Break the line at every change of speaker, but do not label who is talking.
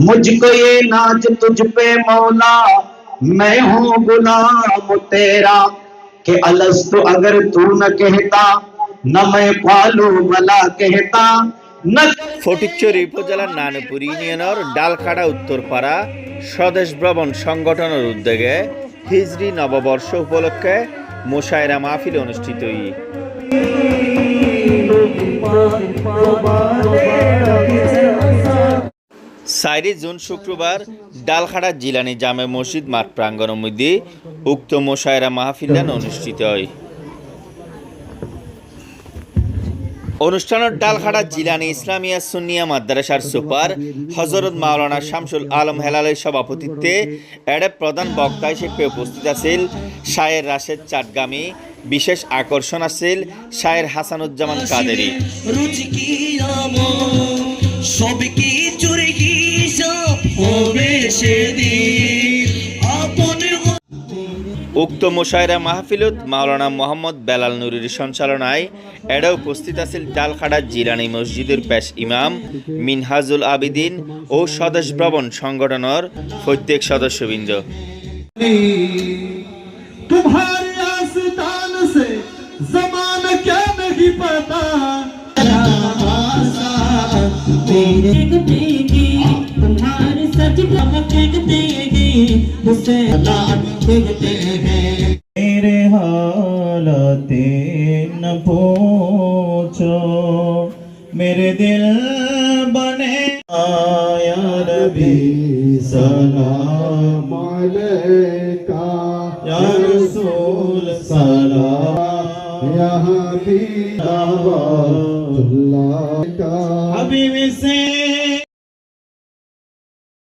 मुझको ये नाज तुझ पे मौला मैं हूँ गुलाम तेरा कि अलस्तु अगर तू न कहता न मैं पालू भला कहता न
ফটিকচুরি উপজেলার নানুপুর ইউনিয়নের ডালখাড়া উত্তরপাড়া স্বদেশ ভ্রমণ সংগঠনের উদ্যোগে হিজরি নববর্ষ উপলক্ষে মোশায়রা মাহফিল অনুষ্ঠিত ই জুন শুক্রবার ডালখাড়া জিলানি জামে মসজিদ মাঠ প্রাঙ্গণের মধ্যে উক্ত মোশায়রা মাহফিলান অনুষ্ঠিত হয়। অনুষ্ঠানের ডালখাড়া জিলানি ইসলামিয়া সুনিয়া মাদ্রাসার সুপার হজরত মাওলানা শামসুল আলম হেলালের সভাপতিত্বে এডে প্রধান বক্তা হিসেবে উপস্থিত আছিল শায়ের রাশেদ চাটগামী, বিশেষ আকর্ষণ আছিল শায়ের হাসানুজ্জামান কাদেরী। উক্ত মুশায়রা মাহফিলত মাওলানা মোহাম্মদ বেলাল নুরির সঞ্চালনায় এরা উপস্থিত আছেন ডালখাড়া জিরানি মসজিদের পেশ ইমাম মিনহাজুল আবিদিন ও স্বদেশ ভ্রমণ সংগঠনের প্রত্যেক সদস্যবৃন্দ।
मेरे हालाते न पूछो मेरे दिल बने आया रबी सलाम। अलैका या रसूल सलाम। या हबीब हबीब से